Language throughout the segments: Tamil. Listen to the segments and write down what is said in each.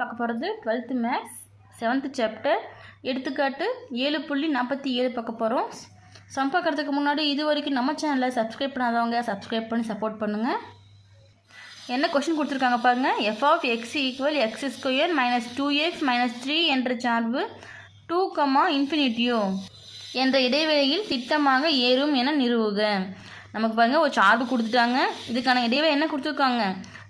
பார்க்க போகிறது டுவெல்த்து மேக்ஸ் செவன்த்து சாப்டர் எடுத்துக்காட்டு ஏழு புள்ளி நாற்பத்தி ஏழு பார்க்க போகிறோம் சம் பார்க்குறதுக்கு முன்னாடி இது வரைக்கும் நம்ம சேனலில் சப்ஸ்கிரைப் பண்ணாதவங்க சப்ஸ்கிரைப் பண்ணி சப்போர்ட் பண்ணுங்கள் என்ன கொஷின் கொடுத்துருக்காங்க பாருங்கள் F of X equal X square minus two X minus three என்ற சார்பு டூ கமா இன்ஃபினிட்டியோ என்ற இடைவெளியில் திட்டமாக ஏறும் என நிறுவுக. நமக்கு பாருங்கள் ஒரு சார்பு கொடுத்துட்டாங்க. இதுக்கான இடைவெளி என்ன கொடுத்துருக்காங்க?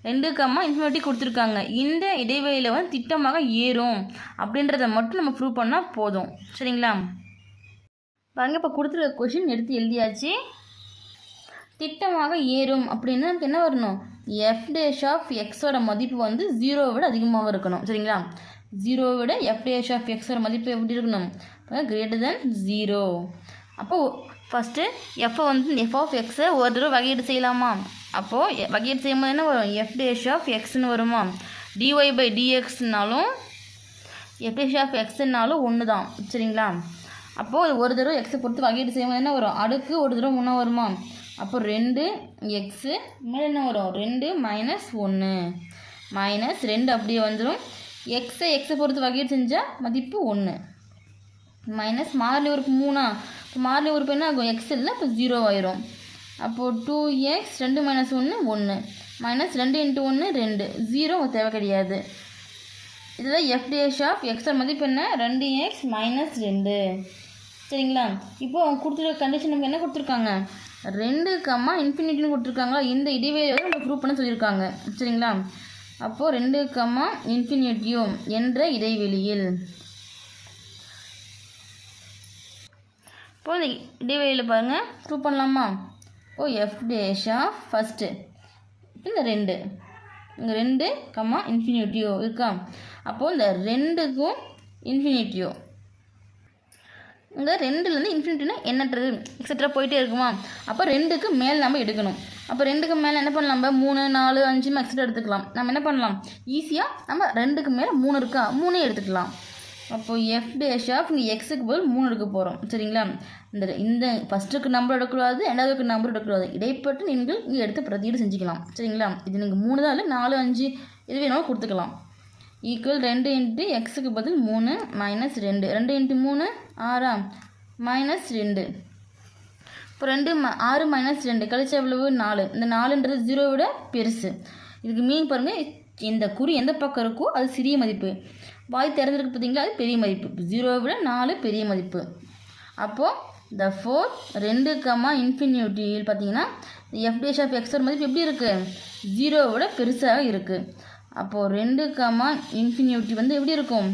ரெண்டு கம்மா இன்ஃபினிட்டி கொடுத்துருக்காங்க. இந்த இடைவெளியில் வந்து திட்டமாக ஏறும். அப்படின்றத மட்டும் நம்ம ப்ரூவ் பண்ணால் போதும். சரிங்களா? பாருங்க இப்போ கொடுத்துருக்க கொஷின் எடுத்து எழுதியாச்சு. திட்டமாக ஏறும் அப்படின்னா நமக்கு என்ன வரணும்? எஃப் டேஷ் ஆஃப் எக்ஸோட மதிப்பு வந்து ஜீரோவை விட அதிகமாக இருக்கணும். சரிங்களா? ஜீரோவை விட எஃப் டேஷ் ஆஃப் எக்ஸோட மதிப்பு எப்படி இருக்கணும்? கிரேட்டர் தென் ஜீரோ அப்போது ஃபஸ்ட்டு எஃப்ஐ வந்து எஃப் ஆஃப் எக்ஸை ஒரு தடவை வகையீடு செய்யலாமா? அப்போது வகையீடு செய்யும்போது என்ன வரும். எஃப் டேஷ் ஆஃப் எக்ஸ்னு வருமா? டிஒய் பை டிஎக்ஸ்னாலும் எஃப் டேஷ் ஆஃப் எக்ஸ்னாலும் ஒன்று தான். சரிங்களா? அப்போது ஒரு தடவை எக்ஸை பொறுத்து வகையீடு செய்யும்போது என்ன வரும். அடுக்கு ஒரு தடவை முன்னே வருமா? அப்போ ரெண்டு எக்ஸு மேலே என்ன வரும்? ரெண்டு மைனஸ் ஒன்று மைனஸ் ரெண்டு அப்படியே வந்துடும் எக்ஸை எக்ஸை பொறுத்து வகையீடு செஞ்சால் மதிப்பு ஒன்று மைனஸ் மாறிலி உறுப்பு மூணா. இப்போ மாறிலி உறுப்பு என்ன ஆகும்? எக்ஸ் இல்லை இப்போ ஜீரோ ஆயிரும். அப்போது டூ எக்ஸ் ரெண்டு மைனஸ் ஒன்று ஒன்று மைனஸ் ரெண்டு இன்ட்டு ஒன்று ரெண்டு. ஜீரோ தேவை கிடையாது. இதில் எஃப்டிஎஸ் ஆஃப் எக்ஸோட மதிப்பு என்ன? ரெண்டு எக்ஸ் மைனஸ் ரெண்டு. சரிங்களா? இப்போ அவங்க கொடுத்துருக்க கண்டிஷன் நமக்கு என்ன கொடுத்துருக்காங்க? ரெண்டு கம்மா இன்ஃபினிட்டின்னு கொடுத்துருக்காங்களா இந்த இடைவேளை வந்து நம்ம ப்ரூவ் பண்ண சொல்லியிருக்காங்க. சரிங்களா? அப்போது ரெண்டு கம்மா இன்ஃபினிட்டியும் என்ற இடைவெளியில். இப்போ இந்த இடைவெளியில் பாருங்கள் ப்ரூவ் பண்ணலாமா? ஓ எஃப் டேஷ் ஆஃப் ஃபஸ்ட்டு இந்த ரெண்டு. இந்த ரெண்டு கம்மா இன்ஃபினிட்டியோ இருக்கா? அப்போது இந்த ரெண்டுக்கும் இன்ஃபினிட்டியோ இந்த ரெண்டுலேருந்து இன்ஃபினிட்டினா எண்ணற்றது எக்ஸட்ரா போயிட்டே இருக்குமா? அப்போ ரெண்டுக்கு மேல் நம்ம எடுக்கணும். அப்போ ரெண்டுக்கு மேலே என்ன பண்ணலாம்? நம்ம மூணு நாலு அஞ்சு எக்ஸட்ரா எடுத்துக்கலாம். நம்ம என்ன பண்ணலாம்? ஈஸியாக நம்ம ரெண்டுக்கு மேலே மூணு இருக்கா? மூணே எடுத்துக்கலாம். அப்போது எஃப் டேஷ் ஆஃப் இங்கே எக்ஸுக்கு பதில் மூணு எடுக்க போகிறோம் சரிங்களா? இந்த இந்த ஃபஸ்ட்டுக்கு நம்பர் எடுக்கக்கூடாது ரெண்டாவதுக்கு நம்பர் எடுக்கக்கூடாது. இடைப்பட்டு நீங்கள் இங்கே எடுத்து பிரதியீடு செஞ்சுக்கலாம். சரிங்களா? இது நீங்கள் மூணு தான் இல்லை நாலு அஞ்சு இது வேணாலும் கொடுத்துக்கலாம். ஈக்குவல் ரெண்டு இன்ட்டு எக்ஸுக்கு பதில் மூணு மைனஸ் ரெண்டு. ரெண்டு இன்ட்டு மூணு ஆறா? மைனஸ் ரெண்டு. இப்போ ரெண்டு ம ஆறு மைனஸ் ரெண்டு. கழிச்சா எவ்வளவு? நாலு. இந்த நாலுன்றது ஜீரோ விட பெருசு. இதுக்கு மீன் பாருங்கள் இந்த குறி எந்த பக்கம் இருக்கோ அது சிறிய மதிப்பு. வாய் திறந்துருக்கு பார்த்தீங்களா? அது பெரிய மதிப்பு. ஜீரோவை விட நாலு பெரிய மதிப்பு. அப்போது த ஃபோர் ரெண்டு கம்மா இன்ஃபினிட்டியில் பார்த்தீங்கன்னா எஃப் டேஷ் ஆஃப் எக்ஸோட மதிப்பு எப்படி இருக்குது ஜீரோவை விட பெருசாக இருக்குது அப்போது ரெண்டு கம்மா இன்ஃபினிட்டி வந்து எப்படி இருக்கும்?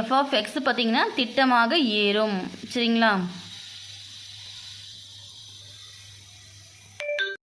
எஃப் ஆஃப் எக்ஸ் பார்த்தீங்கன்னா திட்டமாக ஏறும். சரிங்களா?